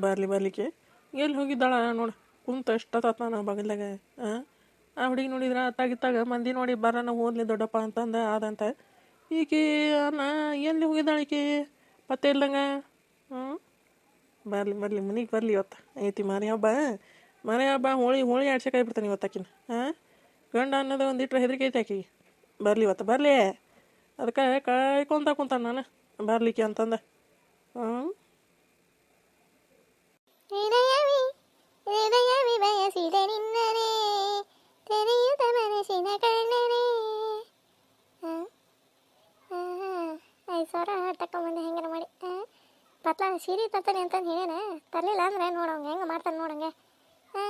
ಬರ್ಲಿ ಬರ್ಲಿಕ್ಕೆ ಎಲ್ಲಿ ಹೋಗಿದ್ದಾಳ ನೋಡು. ಕುಂತ ಎಷ್ಟೊತ್ತಾತ ನಾನು ಬಗಲ್ದಾಗ, ಆ? ಹುಡುಗಿ ನೋಡಿದ್ರೆ ಅತ್ತಾಗಿತ್ತಾಗ ಮಂದಿ ನೋಡಿ ಬರೋಣ ಹೋದ್ಲಿ ದೊಡ್ಡಪ್ಪ ಅಂತಂದ ಆದಂತ ಈಕೆ ಅನ್ನ ಎಲ್ಲಿ ಹೋಗಿದ್ದಾಳೆ ಈಕೆ? ಪತ್ತೆ ಇಲ್ಲಂಗ ಹ್ಞೂ ಬರ್ಲಿ ಬರ್ಲಿ, ಮನೆಗೆ ಬರ್ಲಿ ಇವತ್ತು. ಐತಿ ಮನೆ ಹಬ್ಬ. ಮನೆ ಹಬ್ಬ ಹೋಳಿ ಹೋಳಿ ಆಡ್ಸಕ್ಕೆ ಬಿಡ್ತಾನೆ ಇವತ್ತಾಕಿನ ಹಾಂ ಗಂಡ ಅನ್ನೋದು ಒಂದು ಇಟ್ರೆ ಹೆದರಿಕೆ ಐತೆ ಆಕಿಗೆ. ಬರ್ಲಿ ಇವತ್ತು, ಬರಲಿ. ಅದಕ್ಕೆ ಕಾಯ್ಕೊಂತ ಕುಂತಾನ ನಾನು. ಬರ್ಲಿಕ್ಕೆ ಅಂತಂದ. ಹ್ಞೂ ಹೃದಯವೇ ಹೃದಯವೇ ಬಯಸಿದ ನಿನ್ನನೇ ತೆರೆಯುತ್ತ ಮನಸ್ಸಿನ ಕಣ್ಣನೇ ಐದು ಸಾವಿರ ತಕೊಂಬಂದೆ ಹೆಂಗಾರ ಮಾಡಿ ಆ, ಪತ್ಲ ಸೀರೆ ತರ್ತಾನೆ ಅಂತ ಹೇಳೇನ ತರಲಿಲ್ಲ ಅಂದ್ರೆ ನೋಡಂಗೆ ಹೆಂಗೆ ಮಾಡ್ತಾನೆ ನೋಡಂಗೆ ಆ,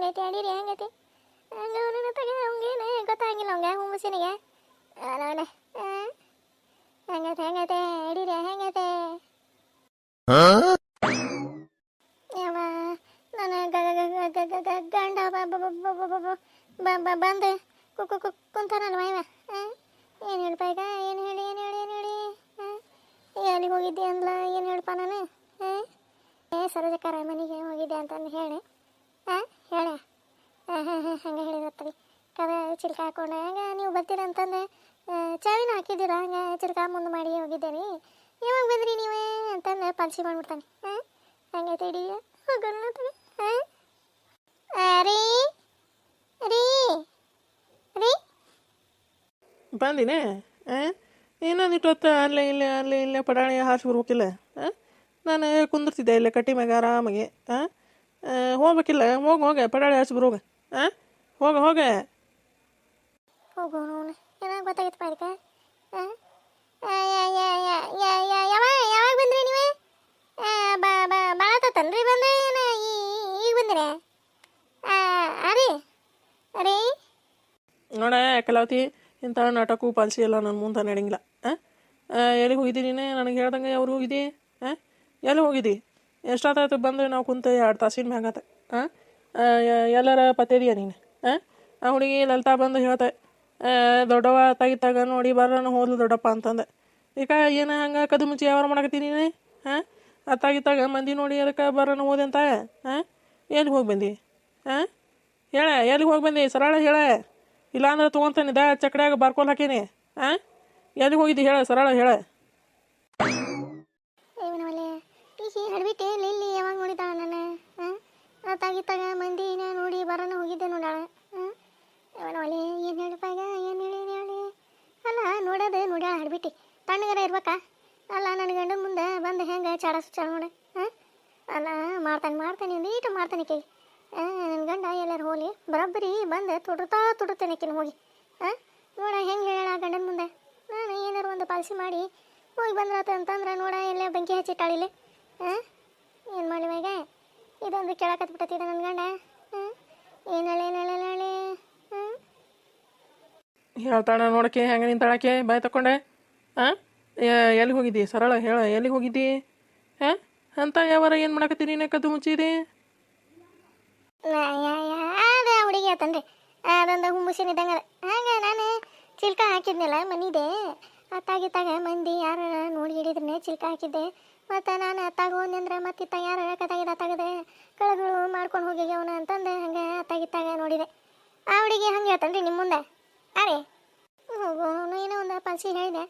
ಏನೈತಿ ಅಡಿರಿ ಹೆಂಗೈತಿ? ಅವ್ಗೇನು ಗೊತ್ತಾಗಿಲ್ಲ ಅವಂಗೆ ಹುಂಬಸಿನಿಗೆ. ಅವನೇ ಹೆಂಗೈತೆ ಹೆಂಗೈತೆ ಅಡಿರಿ ಹೆಂಗೈತೆ? ಗಂಡ ಬಂದು ಕುಂತಾನಲ್ವ ಇವ ಏನು ಹೇಳ್ಪ ಈಗ? ಏನು ಹೇಳಿ ಏನು ಹೇಳಿ ಏನು ಹೇಳಿ ಅಲ್ಲಿಗೆ ಹೋಗಿದ್ದೆ ಅಂದ್ಲ? ಏನು ಹೇಳ್ಪ ನಾನು ಏ ಸರೋಜಕಾರ ಮನೆಗೆ ಹೋಗಿದ್ದೆ ಅಂತಂದು ಹೇಳಿ. ಹೇಳ. ಹಾಂ ಹಾಂ ಹಾಂ ಹಂಗೆ ಹೇಳಿದತ್ತರಿ ಕದ ಚಿಲ್ಕ ಹಾಕೊಂಡು ಹಂಗೆ ನೀವು ಬರ್ತೀರ ಅಂತಂದು ಚಾವಿನ ಹಾಕಿದ್ದೀರ? ಹಂಗೆ ಚಿಲ್ಕ ಮುಂದೆ ಮಾಡಿ ಹೋಗಿದ್ದೇನೆ. ಯಾವಾಗ ಬಂದ್ರಿ ನೀವೇ ಅಂತಂದು ಪಾಲಿಸಿ ಮಾಡಿಬಿಡ್ತಾನೆ. ಹಾಂ? ಹಂಗೆ ತಿಡಿ. ಹೋಗೋಣ ಹಾಂ? ರೀ. ರೀ. ರೀ. ಬಂದಿನೇ? ಹಾಂ? ಇನ್ನೊಂದು ಹೊತ್ತು ಅಲ್ಲೇ, ಇಲ್ಲೇ ಅಲ್ಲೇ, ಇಲ್ಲೇ ಪಡಾಣಿ ಹಾರಿಸಿ ಬರ್ಬೇಕಿಲ್ಲ ಹಾಂ? ನಾನು ಕುಂದಿರ್ತಿದ್ದೆ ಇಲ್ಲೇ ಕಟ್ಟಿ ಮ್ಯಾಗ ಆರಾಮಾಗಿ. ಹಾಂ? ಹೋಗ್ಬೇಕಿಲ್ಲ ಹೋಗಿ ಹೋಗ ಪಡಾಳಿ ಹಚ್ಚಿ ಬರೋಗ ಹಾಂ ಹೋಗ ಹೋಗ. ಹೋಗೋಣ ಏನಾಗ ಗೊತ್ತಾಗಿತ್ತು ಅದಕ್ಕೆ ಯಾವಾಗ ಬಂದ್ರಿ ನೀವೇ? ಭಾಳ ತತ್ತನ್ರಿ ಬಂದ್ರೆ ಏನು? ಈಗ ಬಂದ್ರೆ? ಅರಿ ಅರಿ. ನೋಡ ಕಲಾವತಿ ಇಂಥ ನಾಟಕು ಪಾಲಿಸಿ ಎಲ್ಲ ನನ್ನ ಮುಂದೆ ನಡೆಯಂಗಿಲ್ಲ. ಹಾಂ ಎಲ್ಲಿಗೆ ಹೋಗಿದ್ದಿ ನೀನು? ನನಗೆ ಹೇಳ್ದಂಗೆ ಅವ್ರು ಹೋಗಿದ್ದಿ? ಹಾಂ ಎಲ್ಲಿ ಹೋಗಿದ್ದಿ? ಎಷ್ಟಾತಾಯ್ತು ಬಂದು ನಾವು ಕುಂತ ಎರಡು ತಾಸಿನ ಮ್ಯಾಗತ ಹಾಂ ಎಲ್ಲರ ಪತೇರಿಯ ನೀನು? ಹಾಂ ಆ ಹುಡುಗಿ ಲಲಿತಾ ಬಂದು ಹೇಳ್ತೆ ದೊಡ್ಡವ ತಾಗಿತ್ತಾಗ ನೋಡಿ ಬರೋಣ ಹೋದ್ಲು ದೊಡ್ಡಪ್ಪ ಅಂತಂದೆ. ಈಗ ಏನು ಹಂಗೆ ಕದು ಮುಚ್ಚಿ ವ್ಯವಹಾರ ಮಾಡಕತ್ತೀನಿ ನೀನು? ಹಾಂ ಅತ್ತಾಗಿತ್ತಾಗ ಮಂದಿ ನೋಡಿ ಅದಕ್ಕೆ ಬರೋಣ ಹೋದೆ ಅಂತ? ಹಾಂ ಎಲ್ಲಿಗೆ ಹೋಗಿ ಬಂದಿ? ಹಾಂ ಹೇಳ, ಎಲ್ಲಿಗೆ ಹೋಗಿ ಬಂದಿ? ಸರಳ ಹೇಳ. ಇಲ್ಲಾಂದ್ರೆ ತೊಗೊತಾನಿದ್ದ ಚಕ್ಡ್ಯಾಗ ಬಾರ್ಕೋಲ್ ಹಾಕೀನಿ. ಹಾಂ ಎಲ್ಲಿಗೆ ಹೋಗಿದ್ದಿ ಹೇಳ, ಸರಳ ಹೇಳ ಇವನವಲ್ಲೇ ಟೀಚಿ ಹಡ್ಬಿಟ್ಟೆ ಲಿಲ್ಲಿ ಯಾವಾಗ ನೋಡಿದಾಳ ನನ್ನ ಹಾಂ ತಾಗಿತ್ತಾಗ ಮಂದಿನ ನೋಡಿ ಬರೋಣ ಹೋಗಿದ್ದೆ ನೋಡಾಳ ಹಾಂ ಇವನವಲ್ಲೇ ಏನು ಹೇಳಪ್ಪ ಈಗ ಏನು ಹೇಳಿ ಏನು ಹೇಳಿ ಅಲ್ಲ ನೋಡೋದು ನೋಡ್ಯಾಳ ಹಡ್ಬಿಟ್ಟು ತಣ್ಣಗರ ಇರ್ಬೇಕಾ ಅಲ್ಲ ನನ್ನ ಗಂಡನ ಮುಂದೆ ಬಂದು ಹೆಂಗೆ ಚಾಡ ಸುಚಾಡ ನೋಡ, ಹಾಂ? ಅಲ್ಲ, ಮಾಡ್ತಾನೆ ಮಾಡ್ತಾನೆ ನೀಟು ಮಾಡ್ತಾನೆ ಕೈ ನನ್ನ ಗಂಡ ಎಲ್ಲರೂ ಹೋಲಿ ಬರಬ್ಬರಿ ಬಂದು ತುಡುತ್ತಾ ತುಡುತ್ತೇನೆ ಆಕಿನ ಹೋಗಿ. ಹಾಂ? ನೋಡ, ಹೆಂಗೆ ಹೇಳ ಗಂಡನ ಮುಂದೆ? ನಾನು ಏನಾರು ಒಂದು ಪಾಲಿಸಿ ಮಾಡಿ ಹೋಗಿ ಬಂದ್ರಾತ ಅಂತಂದ್ರೆ ನೋಡ, ಎಲ್ಲ ಬೆಂಕಿ ಹಚ್ಚಿಟ್ಟಾಳಿಲ್ಲ ಹಾಂ? ಏನು ಮಾಡಲಿ ಇದೊಂದು ಕೇಳಕತ್ ಬಿಟ್ಟತ್ತಿದೆ ನನ್ನ ಗಂಡ. ಹಾಂ? ಏನಳೆ ಏನಳೆ ಏನು ಹೇಳಿ ಹೇಳಿ ಹಾಂ? ಹೇಳ್ತಾಳ ನೋಡಕ್ಕೆ, ಹೆಂಗೆ ನಿಂತಾಳಕ್ಕೆ? ಬಾಯ್ ತಕೊಂಡೆ ಹಾಂ? ಎಲ್ಲಿ ಹೋಗಿದ್ದಿ? ಸರಳ ಹೇಳ, ಎಲ್ಲಿಗೆ ಹೋಗಿದ್ದಿ? ಹಾಂ? ಅಂತ ಯಾವಾರ ಏನು ಮಾಡಕತ್ತೀನಿ ನೀನು ಕದ್ದು ಮುಚ್ಚಿದೆ? ಅದ ಹುಡುಗಿ ಆತನ್ರಿ? ಅದೊಂದು ಹುಂಬುಸಿನ ಇದ್ದಂಗೆ ಹಾಗೆ ನಾನು ಚಿಲ್ಕ ಹಾಕಿದ್ನಲ್ಲ ಮನಿದೆ. ಅತ್ತಾಗಿತ್ತಾಗ ಮಂದಿ ಯಾರ ನೋಡಿ ಹಿಡಿದ್ರೆ ಚಿಲ್ಕ ಹಾಕಿದ್ದೆ. ಮತ್ತು ನಾನು ಅತ್ತಾಗ ಹೋದ್ನಂದ್ರೆ ಮತ್ತೆ ಇತ್ತ ಯಾರು ಕತ್ತಾಗಿದ್ದ ಅತ್ತಾಗದೆ ಕಳಗಳು ಮಾಡ್ಕೊಂಡು ಹೋಗಿ ಅವನ ಅಂತಂದು. ಹಂಗೆ ಅತ್ತಾಗಿತ್ತಾಗ ನೋಡಿದೆ. ಆ ಹುಡುಗಿ ಹಂಗೆ ಹೇಳ್ತಾನ್ರಿ ನಿಮ್ಮ ಮುಂದೆ. ಅರೆ ಹೋಗೋನು ಏನೋ ಒಂದು ಪಲ್ಸಿ ಹೇಳಿದೆ.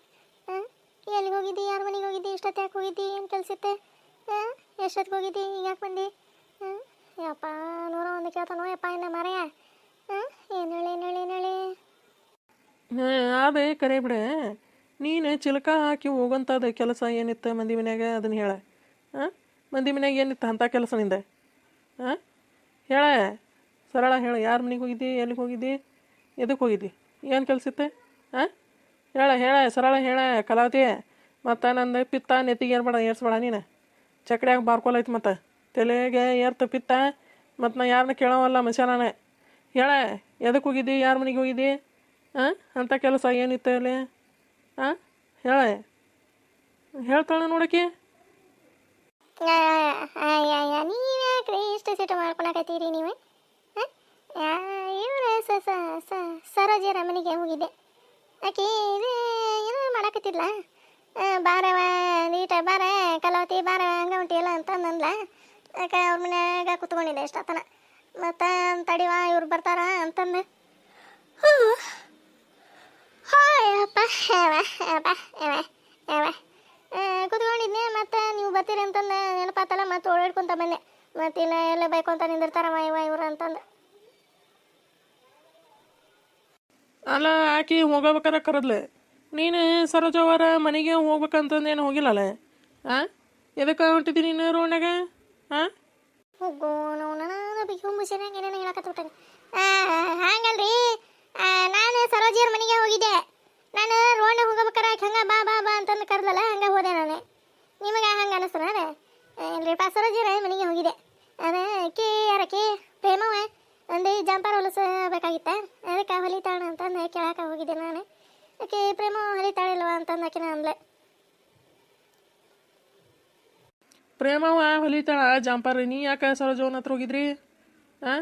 ಹಾಂ ಎಲ್ಲಿಗೆ ಹೋಗಿದ್ದಿ, ಯಾರ ಮನೆಗೆ ಹೋಗಿದ್ದಿ ಇಷ್ಟೊತ್ತು ಯಾಕೆ ಹೋಗಿದ್ದಿ, ಏನು ಕೆಲ್ಸಿತ್ತೆ ಎಷ್ಟೊತ್ತಿಗೆ ಹೋಗಿದ್ದಿ? ಈಗ ಯಾಕೆ ಬಂದಿ? ಯಪ್ಪ ನೂರ ಒಂದು ಕೇಳ್ತಾನೋ ಯಪ್ಪ ಇನ್ನ ಮರೆಯ ಏನು ಹೇಳಿ ಏನು ಹೇಳಿ ಏನು ಹೇಳಿ? ಅದೇ ಕರೆ ಬಿಡ. ನೀನು ಚಿಲಕ ಹಾಕಿ ಹೋಗೋಂಥದ್ದು ಕೆಲಸ ಏನಿತ್ತು ಮಂದಿ ಮನ್ಯಾಗ? ಅದನ್ನ ಹೇಳ. ಮಂದಿ ಮನ್ಯಾಗ ಏನಿತ್ತು ಅಂಥ ಕೆಲಸ ನಿಂದ? ಹಾಂ? ಹೇಳ. ಸರಳ ಹೇಳ. ಯಾರ ಮನೆಗೆ ಹೋಗಿದ್ದಿ? ಎಲ್ಲಿಗೆ ಹೋಗಿದ್ದಿ? ಎದಕ್ಕೆ ಹೋಗಿದ್ದಿ? ಏನು ಕೆಲಸ ಹಾಂ? ಹೇಳ ಹೇಳ, ಸರಳ ಹೇಳ, ಕಲಾವತಿ. ಮತ್ತು ನಂದು ಪಿತ್ತ ನೆತ್ತಿಗೆ ಏರ್ಬೇಡ ಏರ್ಸ್ಬೇಡ ನೀನು. ಚಕಡ್ಯಾಗ ಬಾರ್ಕೊಲೈತಿ ಮತ್ತು. ತಲೆಗೆ ಏರ್ ಪಿತ್ತ, ಮತ್ತು ನಾ ಯಾರನ್ನ ಕೇಳೋವಲ್ಲ ಮಸಾಲಾನೆ ಹೇಳ ಎದಕ್ಕೆ ಹೋಗಿದ್ದಿ, ಯಾರ ಮನೆಗೆ ಹೋಗಿದ್ದಿ? ಹಾಂ ಅಂಥ ಕೆಲಸ ಏನಿತ್ತು ಅಲ್ಲಿ? ಹಾಂ ಹೇಳ. ಹೇಳ್ತಾಳೆ ನೋಡಕ್ಕೆ ನೀವ್ಯಾಕ್ರಿ ಇಷ್ಟು ಸಿಟ್ಟು ಮಾಡ್ಕೊಳಕತ್ತೀರಿ ನೀವು? ಇವರ ಸರೋಜರ ಮನೆಗೆ ಹೋಗಿದ್ದೆ. ಆಕೆ, ಇದು ಏನೋ ಮಾಡಕತ್ತಿಲ್ಲ ಬಾರವ ನೀಟ ಬಾರ, ಕಲಾವತಿ ಬಾರ ಹಂಗ ಹೊಂಟಿಯಲ್ಲ ಅಂತಂದನ್ಲ ಯಾಕೆ ಅವ್ರ ಮನ್ಯಾಗ ಕುತ್ಕೊಂಡಿದ್ದೆ ಎಷ್ಟೊತ್ತನ ಮತ್ತು ತಡಿವ, ಇವ್ರು ಬರ್ತಾರ ಅಂತಂದು. ಹ್ಞೂ ಹಾಯಪ್ಪ ಯಾವ ಯಾವ ಯಾವ ಕುತ್ಕೊಂಡಿದ್ದೆ ಮತ್ತು ನೀವು ಬರ್ತೀರಿ ಅಂತಂದು, ನೆನಪಾತಲ್ಲ ಮತ್ತು ಓಡಾಡ್ಕೊಂತ ಬಂದೆ. ಮತ್ತು ಇಲ್ಲ ಎಲ್ಲ ಬೈಕೊಂತ ನಿಂದಿರ್ತಾರವ ಇವ, ಇವ್ರು ಅಂತಂದು. ಅಲ್ಲ, ಆಕಿ ಹೋಗಬೇಕಾರ ಕರದ್ಲೆ. ನೀನು ಸರೋಜ ಅವರ ಮನೆಗೆ ಹೋಗ್ಬೇಕಂತಂದೇನು ಹೋಗಿಲ್ಲಲ್ಲ ಹಾಂ ಎದಕ್ಕೆ ಹೊಂಟಿದ್ದೀನಿ ನೀನು ರೋಡ್ನಾಗ ಹಾಂ ಹೋಗೋ ನಾನು ಬಿಗಿ ಹುಂಬುಸಿನಾಗ ಏನೇನು ಹೇಳಕತ್ಬಿಟ್ಟೆ ಹಂಗಲ್ರಿ? ನಾನು ಸರೋಜಿಯವ್ರ ಮನೆಗೆ ಹೋಗಿದ್ದೆ. ನಾನು ರೋಡ್ ಹೋಗ್ಬೇಕಾರೆ ಹಂಗೆ ಬಾ ಬಾ ಬಾ ಅಂತಂದು ಕರೆದಲ್ಲ, ಹಂಗೆ ಹೋದೆ ನಾನು. ನಿಮಗೆ ಹಂಗೆ ಅನಿಸ್ತದ ಅದೇ? ಪಾ ಸರೋಜಿಯರ ಮನೆಗೆ ಹೋಗಿದ್ದೆ. ಅದೇ ಅಕ್ಕಿ ಯಾರಕ್ಕಿ ಪ್ರೇಮವ? ಅಂದೆ, ಜಂಪರ್ ಹೊಲಸು ಬೇಕಾಗಿತ್ತ ಅದಕ್ಕೆ ಹೊಲಿತಾಣ ಅಂತಂದು ಕೇಳಕ್ಕೆ ಹೋಗಿದ್ದೆ ನಾನು. ಆಕೆ ಪ್ರೇಮ ಹೊಲಿತಾಳಿಲ್ವ ಅಂತಂದು ಆಕಿನ ಅಂದ್ಲೆ. ಪ್ರೇಮವ ಹೊಲಿತಾಳ ಜಂಪರ್ ನೀ ಯಾಕೆ ಸರೋಜವನ ಹತ್ರ ಹೋಗಿದ್ರಿ? ಹಾಂ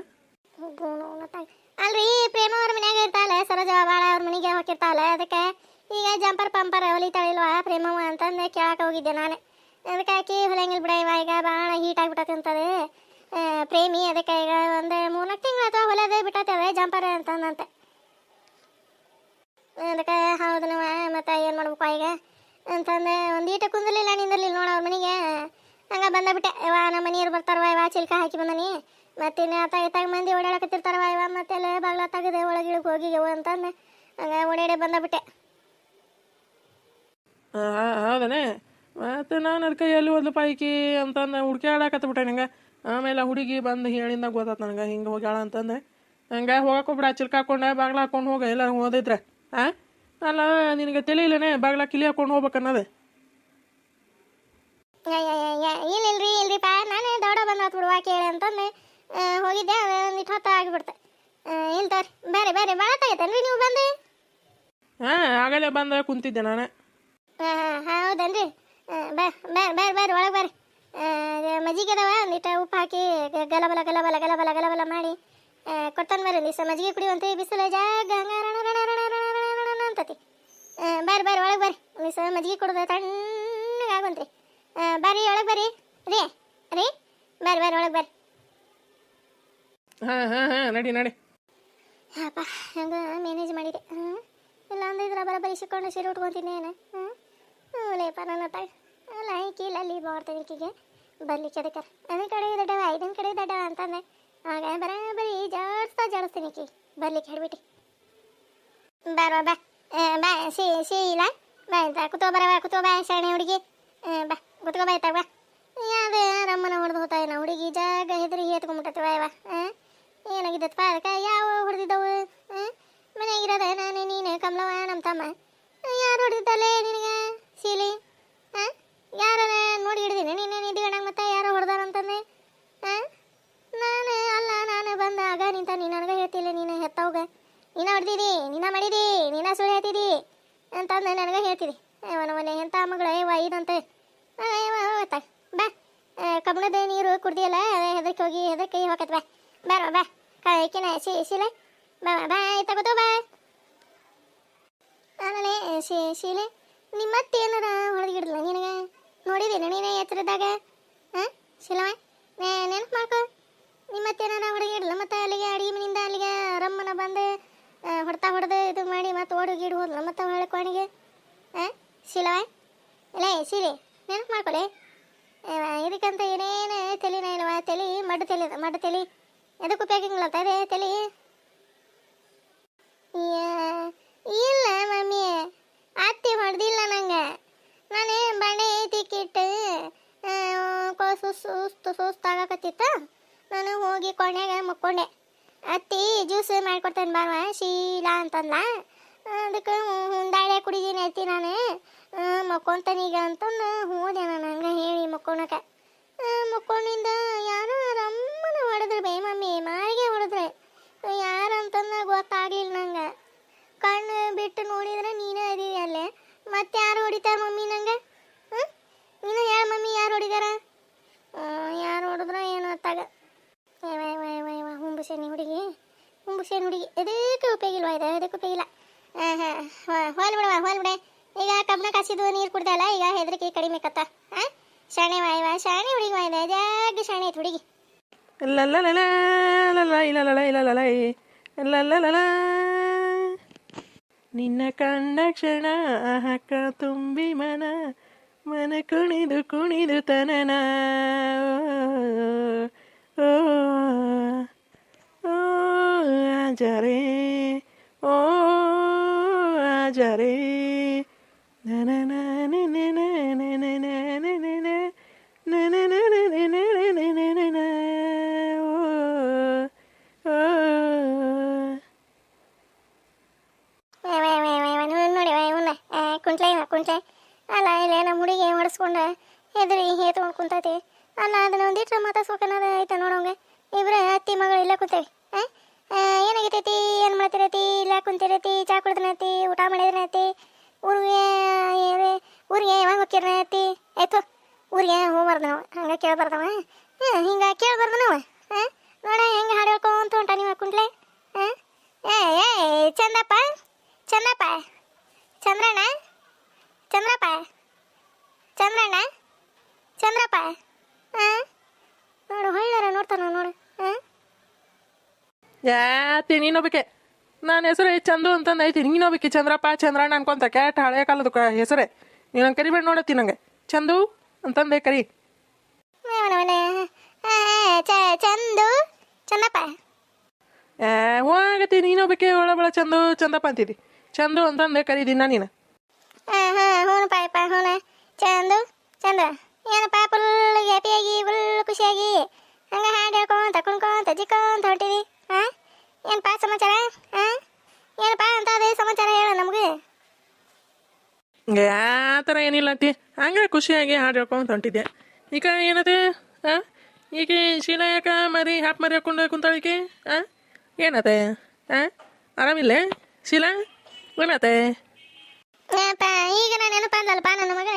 ಅಲ್ರಿ ಪ್ರೇಮ ಅವ್ರ ಮನ್ಯಾಗ ಇರ್ತಾಳೆ ಸರೋಜ ಬಾಳ ಅವ್ರ ಮನೆಗೆ ಹೋಗಿರ್ತಾಳೆ ಅದಕ್ಕೆ ಈಗ ಜಂಪರ್ ಪಂಪರ್ ಹೊಲಿತಾಳಿಲ್ವಾ ಪ್ರೇಮವ ಅಂತಂದು ಕೇಳಕ್ಕೆ ಹೋಗಿದ್ದೆ ನಾನು. ಅದಕ್ಕೆ ಆಕಿ ಹೊಲಂಗಿಲ್ ಬಿಡ ಇವ ಈಗ ಭಾಳ ಹೀಟ್ ಆಗಿಬಿಟ್ಟತಿ ಅಂತದೆ. ಪ್ರೇಮಿ ಅದಕ್ಕೆ ಈಗ ಒಂದು ಮೂರ್ನಾಲ್ಕು ತಿಂಗಳು ಅಥವಾ ಹೊಲದೇ ಬಿಟ್ಟತೆ ಜಂಪರ್ ಅಂತಂದಂತೆ ಅದಕ್ಕೆ, ಹೌದು ನಾವು ಮತ್ತೆ ಏನು ಮಾಡ್ಬೇಕು ಈಗ? ಅಂತಂದು, ಒಂದು ಈಟ ಕುಂದಲಿಲ್ಲ ನಿಂದಿರ್ಲಿಲ್ಲ ನೋಡ ಅವ್ರ ಮನೆಗೆ. ಹಂಗೆ ಬಂದಬಿಟ್ಟೆ ಇವ ನಮ್ಮ ಮನೆಯವ್ರು ಬರ್ತಾರವ ಇವ ಚಿಲ್ಕ ಹಾಕಿ ಬಂದನಿ. ಮತ್ತೆ ಇನ್ನು ಆತ ಇತ್ತಾಗ ಮಂದಿ ಓಡಾಡಕತ್ತಿರ್ತಾರವ ಇವ ಮತ್ತೆ ಎಲ್ಲ ಬಾಗ್ಲ ತೆಗೆದೆ ಒಳಗಿಳಗೆ ಹೋಗಿಗೆವು ಅಂತಂದು. ಹಂಗೆ ಓಡಾಡಿ ಬಂದಬಿಟ್ಟೆ ಹೌದನೇ? ಮತ್ತು ನಾನು ಅದಕ್ಕೆ ಎಲ್ಲಿ ಒಂದು ಪೈಕಿ ಅಂತಂದು ಬಿಟ್ಟೆ ನಂಗೆ. ಆಮೇಲೆ ಹುಡುಗಿ ಬಂದು ಹೇಳಿಂದ ಗೊತ್ತಾತು ನನಗೆ, ಹಿಂಗೆ ಹೋಗ್ಯಾಳ ಅಂತಂದೆ. ಹಂಗೆ ಹೋಗಕ್ಕೆ ಬಿಡ ಚಿಲ್ಕ ಹಾಕೊಂಡೆ, ಬಾಗ್ಲ ಹಾಕೊಂಡು ಹೋಗ ಎಲ್ಲ ಹೋದಿದ್ರೆ. ಹಾಂ ಅಲ್ಲ ನಿನಗೆ ತಿಳಿಯಿಲ್ಲನೇ ಬಾಗ್ಲ ಕಿಲಿ ಹಾಕೊಂಡು ಹೋಗ್ಬೇಕು ಅನ್ನೋದು ಇಲ್ಲಿಲ್ರಿ ಪಾ ನಾನೇ ದೌಡ ಬಂದಾತ್ ಬಿಡುವ ಕೇಳಿ ಅಂತಂದು. ಆ, ಹೋಗಿದ್ದೆ ಒಂದಿಟ್ಟು ಹೊತ್ತ ಆಗಿಬಿಡ್ತೆ. ಇಲ್ಲ ತೋರಿ ಬೇರೆ ಬೇರೆ ಭಾಳ ತಾಗೈತೇನ್ರಿ ನೀವು ಬಂದು? ಹಾಂ ಆಗಲೇ ಬಂದು ಕುಂತಿದ್ದೆ ನಾನು. ಹಾಂ ಹೌದನ್ರಿ? ಬೇರೆ ಬೇರೆ ಒಳಗೆ ಬರ್ರಿ. ಮಜ್ಜಿಗೆ ಅದಾವ ಒಂದಿಟ್ಟು ಉಪ್ಪು ಹಾಕಿ ಗಲಬಲ ಗಲಬಲ ಗಲಬಲ ಗಲಬಲ ಮಾಡಿ ಕೊಡ್ತಾನೆ ಬರ್ರಿ ಒಂದಿವ್ಸ ಮಜ್ಜಿಗೆ ಕುಡಿಯುವಂತೆ ಬಿಸಿಲು ಜಾಗ ಹಂಗ ರಣ ರಣ ಅಂತತಿ ಬರ್ರಿ ಬರ್ರಿ ಒಳಗೆ ಬರ್ರಿ ಒಂದಿವ್ಸ ಮಜ್ಜಿಗೆ ಕುಡ್ದು ತಣ್ಣಗೆ ಆಗುವಂತ್ರಿ ಬರ್ರಿ ಒಳಗೆ ಬರ್ರಿ ರೀ ರೀ ಬರ್ರಿ ಬರ್ರಿ ಒಳಗೆ ಬರ್ರಿ ಹಾಂ ಹಾಂ ಹಾಂ ನಡಿ ನಡಿ. ಯಪ್ಪ ಹಂಗೆ ಮ್ಯಾನೇಜ್ ಮಾಡಿದೆ. ಹ್ಞೂ ಇಲ್ಲ ಅಂದಿದ್ರೆ ಬರೋಬ್ಬರಿ ಸಿಕ್ಕೊಂಡು ಸೀರೆ ಉಟ್ಕೊತೀನಿ ಏನು? ಹ್ಞೂ ಲೇಪ ನನ್ನ ತಾಯಿ ಅಲ್ಲ ಈಕಿಲ್ಲ ಅಲ್ಲಿ ಮಾಡ್ತೀನಿ ಈಕಿಗೆ. ಬರ್ಲಿಕ್ಕೆ ಅದಕ್ಕೆ. ಕಡೆ ದೊಡ್ಡವ ಐದನ ಕಡೆ ದೊಡ್ಡವ ಅಂತಂದೆ. ಆಗ ಬರೋಬ್ಬರಿ ಜಾಡಿಸ್ತಾ ಜಾಡಿಸ್ತೀನಿ ಈಕಿ. ಬರ್ಲಿಕ್ಕೆ ಹೇಳ್ಬಿಟ್ಟು. ಬಾರ ಬಾ. ಬಾ ಸಿ ಸಿ ಇಲ್ಲ. ಬಾ ಅಂತ ಕುತ್ಕೋ ಬರವ ಕುತ್ಕೋ, ಬಾ, ಶಾಣೆ ಹುಡುಗಿ. ಬಾ, ಕುತ್ಕೋ, ಬಾ ಆಯ್ತಾ ಬಾ. ಯಾವುದೇ ರಮ್ಮನ ಹೊಡೆದು ಹೋಗ್ತಾ ನಾ ಹುಡುಗಿ, ಜಾಗ ಹೆದರಿ ಹೇತ್ಕೊಂಡ್ಬಿಟ್ಟವ ಇವ ಹಾಂ ಏನಾಗಿದ್ದಪ್ಪ ಅದಕ್ಕೆ ಯಾವ ಹೊಡೆದಿದ್ದವು? ಮನೆಯಾಗಿರೋದ ನಾನು, ನೀನು ಕಮಲವ ನಮ್ಮ ತಮ್ಮ. ಯಾರು ಹೊಡೆದಿದ್ದಲ್ಲೇ ನಿನಗೆ ಸೀಲಿ ಹಾಂ ಯಾರ ನೋಡಿ ಹಿಡ್ದೀನಿ ನೀನು? ನೀನ ಹೊಡೆದಿದಿ? ನೀನ ಮಾಡಿದಿ? ನೀನ ಸುಳ್ಳು ಹೇಳ್ತಿದಿ? ಅಂತಂದು ನನಗೆ ಹೇಳ್ತಿದಿ. ಮನೆ ಎಂಥ ಮಗಳು? ಏವ ಇದಂತೆ ಬಾ. ಕಬ್ಬಣದ ನೀರು ಕುಡ್ದಿಯಲ್ಲ ಹೆದರ್ಕೆ ಹೋಗಿ ಹೆದರ್ಕೆ ಹೋಗತ್ ಬಾ. ಬಾರ ಬಾ. ಕಾಯ್ಕಿನ ಸಿ ಸಿಲೆ ಬಾ ಬಾ ತಗೋತೋ ಬಾ. ಆಮೇಲೆ ಶಿ, ಶೀಲೆ ನಿಮ್ಮತ್ತೆ ಏನಾರ ಹೊಡೆದಿಡಲ್ಲ ನಿನಗೆ? ನೋಡಿದ್ದೀನಿ ನೀನೇ ಎತ್ತರದಾಗ? ಹಾಂ ಶಿಲವ ನೆನಪು ಮಾಡ್ಕೊ. ನಿಮ್ಮತ್ತೆ ಏನಾರ ಹೊಡೆದಿಡ್ಲ? ಮತ್ತೆ ಅಲ್ಲಿಗೆ ಅಡಿಗೆ ಮನೆಯಿಂದ ಅಲ್ಲಿಗೆ ರಮ್ಮನ ಬಂದು ಹೊಡ್ತಾ ಹೊಡೆದು ಇದು ಮಾಡಿ ಮತ್ತೆ ಓಡು ಗೀಡು ಹೋದ್ಲ. ಮತ್ತೆ ಕೋಣಿಗೆ ಹಾಂ ಶಿಲವ ಇಲ್ಲ ಸೀರೆ ನೆನಪು ಮಾಡ್ಕೊಳ್ಳಿ ಇದಕ್ಕಂತ ಏನೇನು ತಲೆನ ಇಲ್ವಾ ತಲೆ, ಮಡ್ಡು ತಲೆ ಮಡ್ಡು ತಲೆ. ಎದಕ್ಕೆ ಉಪಯೋಗಿಂಗಿಲ್ಲ ಅಂತ ಇದೆ, ತಲೆ. ಇಲ್ಲ ಮಮ್ಮಿ, ಅತ್ತಿ ಹೊಡೆದಿಲ್ಲ ನಂಗೆ. ನಾನು ಬಣ್ಣೆ ತಿಕ್ಕಿಟ್ಟು ಸುಸ್ತು ಸುಸ್ತು, ಸುಸ್ತಾಗಕತ್ತಿತ್ತ. ನಾನು ಹೋಗಿ ಕೊನೆಗೆ ಮಕ್ಕೊಂಡೆ. ಅತ್ತಿ ಜ್ಯೂಸ್ ಮಾಡ್ಕೊಡ್ತೇನೆ ಬಾರ್ವ ಶೀಲಾ ಅಂತಂದ ಅದಕ್ಕೆ ಹುಂದಾಳೆ ಕುಡಿದೀನಿ ಅತ್ತಿ ನಾನು. ಈಗ ಅಂತಂದು ಹೋದೆ ನಾನು ಹಂಗೆ ಹೇಳಿ ಮಕ್ಕೊಳಕ ಮಕ್ಕೊಂಡಿಂದ ಯಾರೋ ರಮ್ಮನ ಹೊಡೆದ್ರು ಬೇ ಮಮ್ಮಿ, ಮಾರಿಗೆ ಹೊಡೆದ್ರೆ ಯಾರಂತಂದ ಗೊತ್ತಾಗ್ಲಿಲ್ಲ ನಂಗೆ ಕಣ್ಣು ಬಿಟ್ಟು ನೋಡಿದ್ರೆ ನೀನೇ ಅದೀವಿ ಅಲ್ಲೇ ಮತ್ತೆ ಯಾರು ಹೊಡಿತಾರ ಮಮ್ಮಿ ನಂಗೆ ಹ್ಞೂ ನೀನು ಹೇಳ ಮಮ್ಮಿ ಯಾರು ಹೊಡಿದಾರ ಯಾರು ಹೊಡೆದ್ರ ಏನು ಅತ್ತಾಗ ಹುಂಬುಸೇನಿ ಹುಡುಗಿ ಹುಂಬುಸೇನಿ ಹುಡುಗಿ ಎದಕ್ಕೆ ಉಪಯೋಗಿಲ್ವಾ ಇದೆ ಇದು? ಎದಕ್ಕೆ ಉಪಯೋಗ ಇಲ್ಲ. ಹಾಂ ಹಾಂ ಹೋಲ್ ಬಿಡವ ಹೋಲ್ ಬಿಡೆ. ಈಗ ಕಬ್ಬನ ಕಾಸಿದ್ದು ನೀರು ಕುಡ್ದಲ್ಲ ಈಗ ಹೆದರಿಕೆ ಕಡಿಮೆ ಕತ್ತ ಹಾಂ ಶಾಣೆ ವಾಯವ ಶಾಣೆ ಹುಡುಗಿ ವಾಯ್ದೆ ಜಾಗ ಶಾಣೆ ಐತೆ ಹುಡುಗಿ. ನಿನ್ನ ಕಂಡ ಕ್ಷಣ ಅಹಕ ತುಂಬಿ ಮನ ಮನ ಕುಣಿದು ಕುಣಿದು ತನನ. ಓ, ಆಜರೆ ಓ ಆಜರೆ ನನ ವೇ, ವೇ, ವೇ, ವೇ, ವೇ, ನೋಡಿ ನೋಡಿ ವೇ, ಇವ್ನ ಆ, ಕುಂಟ್ಲೆ ಇವ ಕುಂಟ್ಲೆ ಅಲ್ಲ ಇಲ್ಲ ನಮ್ಮ ಹುಡುಗಿ ಹೊಡೆಸ್ಕೊಂಡು ಹೆದರಿ ಹೇತ್ಕೊಂಡು ಕುಂತೈತಿ ಅಲ್ಲ ಅದನ್ನ ಒಂದಿಟ್ರ ಮಾತಾಡ್ಸ್ಬೇಕನ್ನೋದು ಐತೆ ನೋಡೋಂಗೆ ಇಬ್ಬರೇ ಅತ್ತಿ ಮಗಳು ಇಲ್ಲ ಕುಂತೇವಿ ಏನಾಗೈತೈತಿ? ಏನು ಮಾಡ್ತಿರತಿ? ಇಲ್ಲ ಕುಂತಿರೈತಿ, ಚಾ ಕುಡ್ದನತಿ, ಊಟ ಮಾಡಿದ್ರನತಿ ಊರಿಗೆ ಊರಿಗೆ ಯಾವಾಗ ಹೋಗಿರ್ನತಿ ಆಯ್ತು ಊರಿಗೆ ಹೋಗ್ಬಾರ್ದು ನಾವು. ಹಂಗೆ ಕೇಳ್ಬಾರ್ದವ. ಹಿಂಗೆ ಕೇಳ್ಬಾರ್ದು ನಾವು ಹಾಂ ನೋಡ ಹೆಂಗೆ ಹಾಡು ಹೇಳ್ಕೊಂತ ಹೊಂಟ ನೀವು ಕುಂಟ್ಲೆ ಹಾಂ ಏ ಏ ಚಂದಪ್ಪ ಚಂದಪ್ಪ ಚಂದ್ರಣ್ಣ ಚಂದ್ರಪ್ಪ ಚಂದ್ರಣ್ಣ ಚಂದ್ರಪ್ಪ ಹಾಂ ನೋಡು ಹೊಳ್ಳಾರ ನೋಡ್ತಾನ ನೋಡು ಹಾಂ ಯಾತಿ ನನ್ನ ನಾನು ಹೆಸರು ಚಂದು ಅಂತಂದು ಐತಿ ನೀನೊಬ್ಬಕ್ಕೆ ಚಂದ್ರಪ್ಪ ಚಂದ್ರಣ್ಣ ಅನ್ಕೊಂತ ಕ್ಯಾಟ್ ಹಳೆ ಕಾಲದ ಕ- ಹೆಸರೇ. ನೀನು ಕರಿಬೇಡ ನೋಡತ್ತಿ ನಂಗೆ. ಚಂದು ಅಂತಂದೆ ಕರಿ. ಚಂದು ಚಂದಪ್ಪ. ಏ ಹೋಗತಿ ಒಳ ಬಳ ಚಂದು ಚಂದಪ್ಪ ಅಂತಿದ್ದಿ. ಚಂದು ಅಂತಂದೆ ಕರೀದಿನ ನೀನು. ಹಾಂ ಹಾಂ ಹ್ಞೂ ಪಾಯಪ್ಪ ಹ್ಞೂ ಚಂದು ಚಂದ್ರ ಏನಪ್ಪ ಫುಲ್ ಹ್ಯಾಪಿಯಾಗಿ ಫುಲ್ ಖುಷಿಯಾಗಿ ಹಂಗೆ ಹಾಡು ಹೇಳ್ಕೊಂತ ಕುಣ್ಕೊಂತ ಜಿಕ್ಕೊಂತ ಹೊಂಟಿದಿ ಹಾಂ ಏನಪ್ಪ ಸಮಾಚಾರ? ಹಾಂ ಏನಪ್ಪ ಅಂತ ಅದೇ ಸಮಾಚಾರ ಹೇಳ ನಮಗೆ. ಆ ಥರ ಏನಿಲ್ಲ ಅತ್ತಿ ಹಂಗೆ ಖುಷಿಯಾಗಿ ಹಾಡು ಹಾಕೊಂಡ್ ಹೊಂಟಿದ್ದೆ. ಈಗ ಏನತೆ ಹಾಂ ಈಗ ಶೀಲಾ ಯಾಕ ಮರಿ ಹ್ಯಾಪ್ ಮರಿ ಹಾಕೊಂಡು ಕುಂತಾಳಿಕೆ ಹಾಂ ಏನತೆ ಹಾಂ ಆರಾಮಿಲ್ಲ? ಶೀಲಾ? ಏನತೆ ಈಗ ನಾನು ನೆನಪಂದಲ್ಪ ನನ್ನ ಮಗ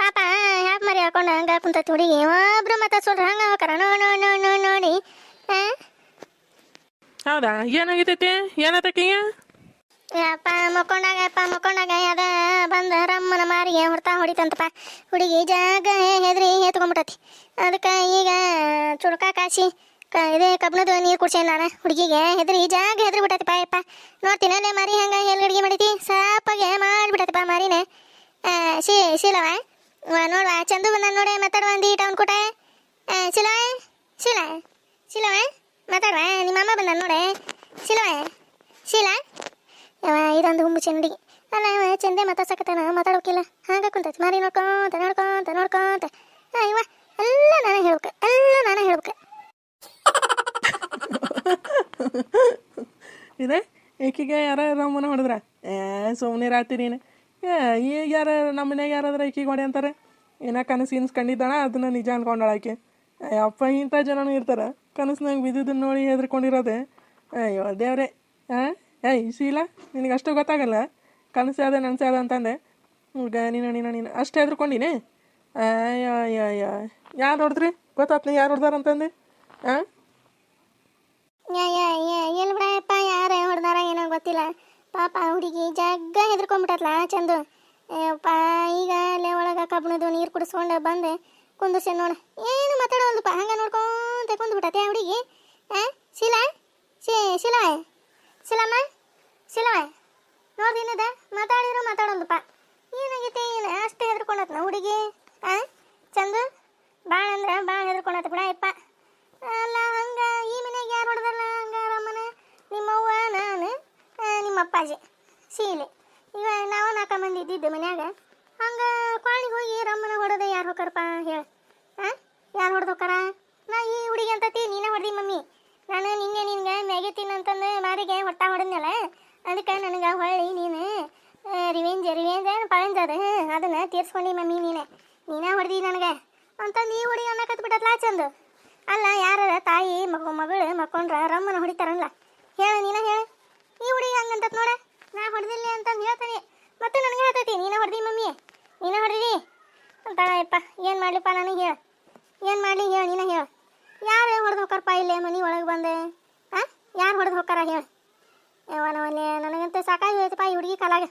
ಪಾಪ ಹ್ಯಾಪ್ ಮರಿ ಹಾಕೊಂಡು ಹಂಗ ಕುಂತೈತಿ ಹುಡುಗಿ. ಒಬ್ರು ಮತ್ತೆ ಸುಳ್ರು ಹಂಗ ನೋ ನೋ ನೋ ನೋ ನೋಡಿ. ಹಾಂ ಹೌದಾ? ಏನಾಗಿತೈತಿ ಏನತಕ್ಕೀಗ ಯಪ್ಪ ಮಕ್ಕೊಂಡಾಗ ಯಪ್ಪ ಮಕ್ಕೊಂಡಾಗ ಅದ ಬಂದ ರಮ್ಮನ ಮಾರಿಗೆ ಹೊಡ್ತಾ ಹೊಡಿತಂತಪ್ಪ. ಹುಡುಗಿ ಜಾಗ ಹೆದ್ರಿ ಎತ್ಕೊಂಡ್ಬಿಟ್ಟತಿ ಅದಕ್ಕೆ ಈಗ ಚುಡ್ಕ ಕಾಸಿ ಕ ಇದೇ ಕಬ್ಬಣದ ನೀರು ಕುಡ್ಸೇನ ನಾನು. ಹುಡುಗಿಗೆ ಹೆದ್ರಿ ಜಾಗ ಹೆದ್ರಿ ಬಿಟ್ಟತಿಪ್ಪ ಯಪ್ಪ. ನೋಡ್ತೀನಲ್ಲೇ ಮಾರಿ ಹಂಗೆ ಎಲ್ಲಿ ಅಡುಗೆ ಮಾಡೈತಿ ಸಾಪಾಗೆ ಮಾಡಿಬಿಟ್ಟತಿಪ್ಪ ಮಾರಿನೇ. ಶಿ ಶೀಲವ ವ, ಚಂದ ಚಂದು ಬಂದ ನೋಡಿ ಮಾತಾಡುವ ಅಂದಿ ಟೌನ್ ಕೂಟ. ಶಿಲವ ಶೀಲ ಶಿಲವ ಮಾತಾಡುವ? ನಿಮ್ಮ ಅಮ್ಮ ಬಂದ ನೋಡೆ. ಶಿಲವ. ಶೀಲಾ? ಇದೊಂದು ಹುಂಬು ಚಂಡಿ. ಅಲ್ಲ ಚಂದೆ ಮಾತಾಡ್ಸಕತ್ತಾನ? ಮಾತಾಡೋಕಿಲ್ಲ. ಹಾಗೆ ಕುಂತೈತಿ. ಮಾರಿ ನೋಡ್ಕೊಂತ ನೋಡ್ಕೊಂತ ನೋಡ್ಕೊಂತ. ಇವ ಎಲ್ಲ ನಾನೇ ಹೇಳ್ಬೇಕು. ಎಲ್ಲ ನಾನೇ ಹೇಳ್ಬೇಕು. ಇದೆ? ಈಕಿಗೆ ಯಾರ ನಮ್ಮನ್ನ ಹೊಡೆದ್ರ? ಏ ಸುಮ್ಮನೆ ರಾತ್ರಿ ನೀನು. ಏ ಈಗ ಯಾರ, ನಮ್ಮ ಮನ್ಯಾಗ ಯಾರಾದ್ರೆ ಈಕಿಗೆ ಹೊಡೆ ಅಂತಾರೆ? ಏನ ಕನಸು ಇನ್ಸ್ಕೊಂಡಿದ್ದಾಳ ಕಂಡಿದ್ದಾಳ? ಅದನ್ನ ನಿಜ ಅನ್ಕೊಂಡಾಳ ಆಕೆ ಅಪ್ಪ, ಇಂಥ ಜನನೂ ಇರ್ತಾರೆ. ಕನಸ್ನಾಗ ಬಿದ್ದಿದ್ದನ್ನು ನೋಡಿ ಹೆದರ್ಕೊಂಡಿರೋದೆ. ಅಯ್ಯೋ, ದೇವ್ರೆ ಹಾಂ ಏಯ್, ಶೀಲಾ, ನಿನಗೆ ಅಷ್ಟು ಗೊತ್ತಾಗಲ್ಲ? ಕನಸು ಅದ ನನಸು ಅದ ಅಂತಂದೆ. ಈಗ ನೀನು ನೀನು ನೀನು ಅಷ್ಟು ಹೆದರ್ಕೊಂಡಿನಿ? ಅಯ್ಯೋ ಅಯ್ಯೋ ಅಯ್ಯೋ. ಯಾರು ಹೊಡೆದ್ರಿ? ಗೊತ್ತಾತ್ನಿ ಯಾರು ಹೊಡ್ದಾರ ಅಂತಂದೆ? ಹಾಂ ಯಾರ ಏನೋ ಗೊತ್ತಿಲ್ಲ. ಪಾಪ ಹುಡುಗಿ ಜಗ್ಗ ಹೆದರ್ಕೊಂಡ್ಬಿಟ್ಟತ್ಲ ಚಂದು. ಪಾ ಈಗ ಅಲ್ಲೇ ಒಳಗೆ ಕಬ್ಬಣದು ನೀರು ಕುಡಿಸ್ಕೊಂಡು ಬಂದೆ. ಕುಂದಿಸಿ ನೋಡು. ಏನು ಮಾತಾಡೋಲ್ದಪ್ಪ ಹಂಗೆ ನೋಡ್ಕೊಂತ ಕುಂದ್ಬಿಟ್ಟತೆ ಹುಡುಗಿ? ಶಿಲಾ? ಶಿ ಶಿಲವ ಶಿಲಮ್ಮ? ಶಿಲವ ನೋಡ್ದಿನದ ಮಾತಾಡಿದ್ರು ಮಾತಾಡೋಲ್ದಪ್ಪ ಏನಾಗೈತೆ ಏನು? ಅಷ್ಟು ಹೆದರ್ಕೊಂಡತ್ನ ಹುಡುಗಿ. ಆ? ಚಂದು? ಭಾಳ ಅಂದ್ರೆ ಭಾಳ ಹೆದರ್ಕೊಳತ್ ಬಿಡ ಯಪ್ಪ ಅಲ್ಲ, ಹಂಗ ಈ ಮನೆಗೆ ಯಾರು ಹೊಡೆದಲ್ಲ ಹಂಗ ರಮ್ಮನ ನಿಮ್ಮವ್ವ, ನಾನು ನಿಮ್ಮ ಅಪ್ಪಾಜಿ ನಿಮ್ಮ ಅಪ್ಪಾಜಿ ಸೀಲೆ ಈಗ ನಾವು ನಾಲ್ಕ ಮಂದಿ ಇದ್ದಿದ್ದು ಮನ್ಯಾಗ ಹಂಗ ಕ್ವಾಣಿಗೆ ಹೋಗಿ ರಮ್ಮನ ಹೊಡೆದ ಯಾರು ಹೋಗಾರಪ್ಪ ಹೇಳ ಹಾಂ ಯಾರು ಹೊಡೆದು ಹೋಗಾರ ನಾ ಈ ಹುಡುಗಿ ಅಂತತಿ ನೀನೇ ಹೊಡೆದಿ ಮಮ್ಮಿ ನಾನು ನಿನ್ನೆ ನಿನ್ಗೆ ಮ್ಯಾಗಿ ತಿನ್ನಂತಂದು ಮಾರಿಗೆ ಹೊಟ್ಟ ಹೊಡೆದ್ನಲ್ಲ ಅದಕ್ಕೆ ನನಗೆ ಹೊಳ್ಳಿ ನೀನು ರಿವೆಂಜ್ ರಿವೆಂಜ್ ಪಳಂಜ್ ಅದು ಅದನ್ನು ತೀರ್ಸ್ಕೊಂಡಿ ಮಮ್ಮಿ ನೀನೆ. ನೀನೇ ಹೊಡೆದಿ ನನಗೆ. ಅಂತ ನೀ ಹೊಡಿ ಅನ್ನಕತ್ ಬಿಟ್ಟತ್ಲಾ ಚಂದ? ಅಲ್ಲ ಯಾರ ತಾಯಿ, ಮಗ, ಮಗಳು, ಮಕ್ಕೊಂಡ್ರ ರಮ್ಮನ ಹೊಡಿತಾರಲ್ಲ ಹೇಳ, ನೀನ ಹೇಳ. ನೀ ಹುಡಿ ಹಂಗಂತತ್ ನೋಡ. ನಾ ಹೊಡೆದಿಲ್ಲ ಅಂತ ಹೇಳ್ತಾನೆ. ಮತ್ತೆ ನನಗೆ ಹೇಳ್ತೈತಿ, ನೀನ ಹೊಡೆದಿ ಮಮ್ಮಿ? ನೀನ ಹೊಡೆದಿ? ಅಂತಾಳಪ್ಪ ಏನು ಮಾಡ್ಲಿಪ್ಪ ನನಗೆ ಹೇಳ. ಏನು ಮಾಡಲಿ ಹೇಳ, ನೀನ ಹೇಳ. ಯಾರು ಹೊಡೆದು ಹೋಗ್ತಾರಪ್ಪ ಇಲ್ಲೇ ಮನೆ ಒಳಗೆ ಬಂದೆ? ಹಾಂ ಯಾರು ಹೊಡೆದು ಹೋಗ್ತಾರ ಹೇಳ? ನನಗಂತ ಸಾಕಾಗಿ ಹೋಯ್ತಪ್ಪ ಈ ಹುಡುಗಿ ಕಾಲಾಗ.